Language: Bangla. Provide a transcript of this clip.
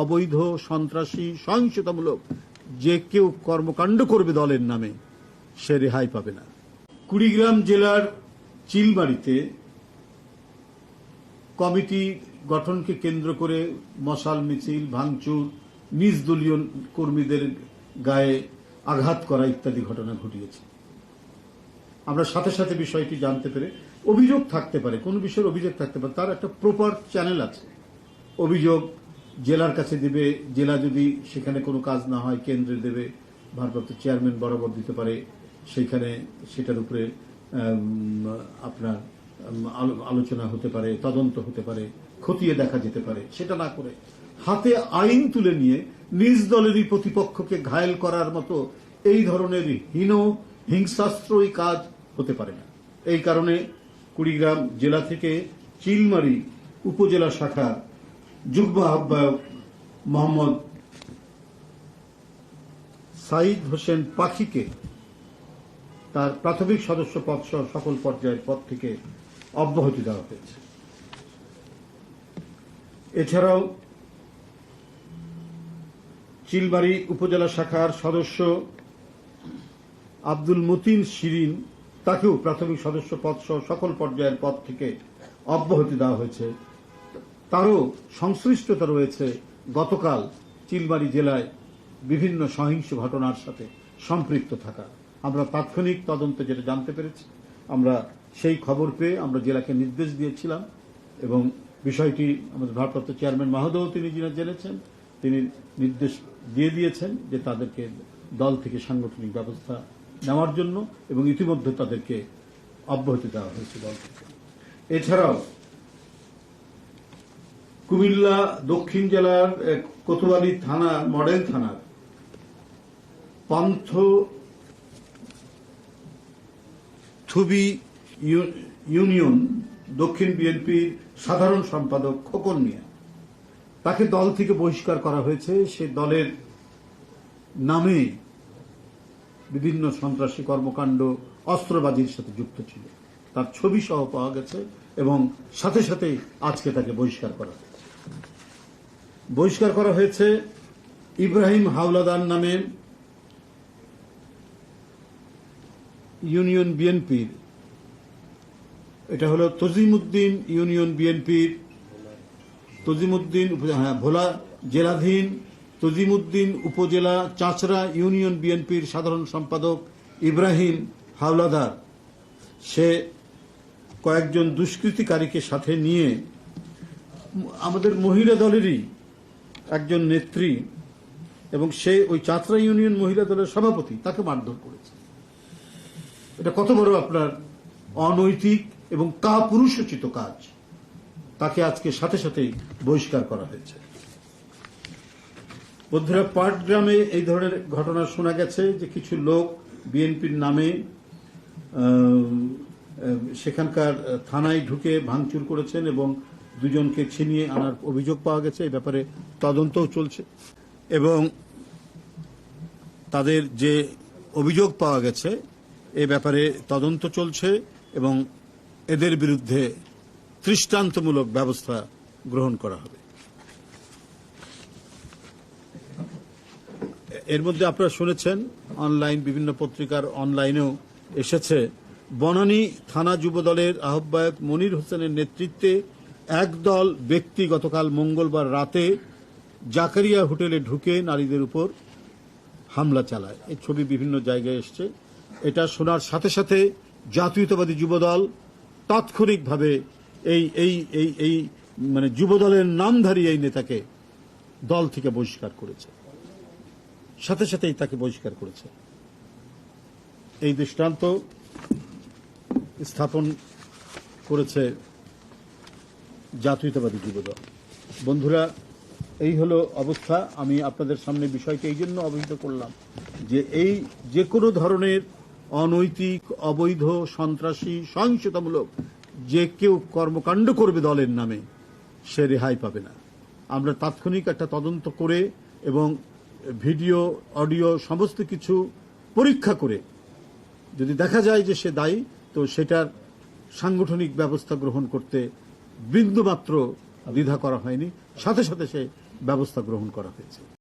অবৈধ, সন্ত্রাসী, সহিংসতামূলক যে কেউ কর্মকাণ্ড করবে দলের নামে, সে রেহাই পাবে না। কুড়িগ্রাম জেলার চিলবাড়িতে কমিটি গঠনকে কেন্দ্র করে মশাল মিছিল, ভাঙচুর নিজ দলীয় কর্মীদের গায়ে আঘাত করা ইত্যাদি ঘটনা ঘটিয়েছে। আমরা সাথে সাথে বিষয়টি জানতে পেরে অভিযোগ থাকতে পারে, কোন বিষয়ের অভিযোগ থাকতে পারে, তার একটা প্রপার চ্যানেল আছে। অভিযোগ জেলার কাছে দেবে, জেলা যদি সেখানে কোনো কাজ না হয়, কেন্দ্রে দেবে, ভারপ্রাপ্ত চেয়ারম্যান বরাবর দিতে পারে সেইখানে সেটার উপরে আপনার আলোচনা হতে পারে, তদন্ত হতে পারে, খতিয়ে দেখা যেতে পারে, সেটা না করে হাতে আইন তুলে নিয়ে নিজ দলেরই প্রতিপক্ষকে ঘায়েল করার মতো এই ধরনের হীন হিংসাস্ত্রই কাজ হতে পারে না। এই কারণে কুড়িগ্রাম জেলা থেকে চিলমারি উপজেলা শাখার যুগ্ম আহ্বায়ক মোহাম্মদ সাইদ হোসেন পাখিকে তার প্রাথমিক সদস্য পদ সহ সকল পর্যায়ের পদ থেকে অব্যাহতি দেওয়া হয়েছে। এছাড়াও চিলবাড়ি উপজেলা শাখার সদস্য আব্দুল মতিন শিরিন তাকেও প্রাথমিক সদস্য পদ সহ সকল পর্যায়ের পদ থেকে অব্যাহতি দেওয়া হয়েছে। তারও সংশ্লিষ্টতা রয়েছে গতকাল চিলবাড়ি জেলায় বিভিন্ন সহিংস ঘটনার সাথে সম্পৃক্ত থাকা। আমরা তাৎক্ষণিক তদন্তে যেটা জানতে পেরেছি, আমরা সেই খবর পেয়ে আমরা জেলাকে নির্দেশ দিয়েছিলাম এবং বিষয়টি আমাদের ভারপ্রাপ্ত চেয়ারম্যান মাহদও তিনি যিনি জেনেছেন, তিনি নির্দেশ দিয়ে দিয়েছেন যে তাদেরকে দল থেকে সাংগঠনিক ব্যবস্থা নেওয়ার জন্য এবং ইতিমধ্যে তাদেরকে অব্যাহতি দেওয়া হয়েছে দল থেকে। এছাড়াও কুমিল্লা দক্ষিণ জেলার কোতোয়ালি থানা, মডেল থানার। পান্থ থুবি ইউনিয়ন, দক্ষিণ বিএনপির সাধারণ সম্পাদক খোকন মিয়া। তাকে দল থেকে বহিষ্কার করা হয়েছে। সে দলের নামে বিভিন্ন সন্ত্রাসী কর্মকাণ্ড, অস্ত্রবাজির সাথে যুক্ত ছিল। তার ছবি সহ পাওয়া গেছে এবং সাথে সাথে আজকে তাকে বহিষ্কার করা হয়েছে। বহিষ্কার করা হয়েছে ইব্রাহিম হাওলাদার নামে ইউনিয়ন বিএনপির। এটা হলো তজিমুদ্দিন ইউনিয়ন বিএনপির। তজিমুদ্দিন হ্যাঁ ভোলা জেলাধীন তজিমুদ্দিন উপজেলা চাঁচড়া ইউনিয়ন বিএনপির সাধারণ সম্পাদক ইব্রাহিম হাওলাদার। সে কয়েকজন দুষ্কৃতিকারীকে সাথে নিয়ে আমাদের মহিলা দলেরই একজন নেত্রী এবং সে ওই চাঁচড়া ইউনিয়ন মহিলা দলের সভাপতি তাকে মারধর করেছে। এটা কত বড় আপনার অনৈতিক এবং কাপুরুষোচিত কাজ। তাকে আজকে সাথে সাথেই বহিষ্কার করা হয়েছে। বন্ধুরা পাটগ্রামে এই ধরনের ঘটনা শোনা গেছে যে কিছু লোক বিএনপির নামে সেখানকার থানায় ঢুকে ভাঙচুর করেছেন এবং দুজনকে ছিনিয়ে আনার অভিযোগ পাওয়া গেছে, এই ব্যাপারে তদন্তও চলছে। এবং তাদের যে অভিযোগ পাওয়া গেছে, এ ব্যাপারে তদন্ত চলছে এবং এদের বিরুদ্ধে দৃষ্টান্তমূলক ব্যবস্থা গ্রহণ করা হবে। এর মধ্যে আপনারা শুনেছেন, অনলাইন, বিভিন্ন পত্রিকার অনলাইনেও এসেছে, বনানী থানা যুবদলের আহ্বায়ক মনির হোসেনের নেতৃত্বে একদল ব্যক্তি গতকাল মঙ্গলবার রাতে জাকারিয়া হোটেলে ঢুকে নারীদের উপর হামলা চালায়। এই ছবি বিভিন্ন জায়গায় এসছে। এটা শোনার সাথে সাথে জাতীয়তাবাদী যুবদল তাৎক্ষণিকভাবে এই এই এই এই মানে যুবদলের নামধারী এই নেতাকে দল থেকে বহিষ্কার করেছে। সাথে সাথেই তাকে বহিষ্কার করেছে। এই দৃষ্টান্ত স্থাপন করেছে জাতীয়তাবাদী যুবদল। বন্ধুরা, এই হলো অবস্থা। আমি আপনাদের সামনে বিষয়টি এই জন্য অবহিত করলাম যে এই যে কোনো ধরনের অনৈতিক, অবৈধ, সন্ত্রাসী, সহিংসতামূলক যে কেউ কর্মকাণ্ড করবে দলের নামে, সে রেহাই পাবে না। আমরা তাৎক্ষণিক একটা তদন্ত করে এবং ভিডিও, অডিও, সমস্ত কিছু পরীক্ষা করে যদি দেখা যায় যে সে দায়ী, তো সেটার সাংগঠনিক ব্যবস্থা গ্রহণ করতে বিন্দুমাত্র দ্বিধা করা হয়নি। সাথে সাথে সে ব্যবস্থা গ্রহণ করা হয়েছে।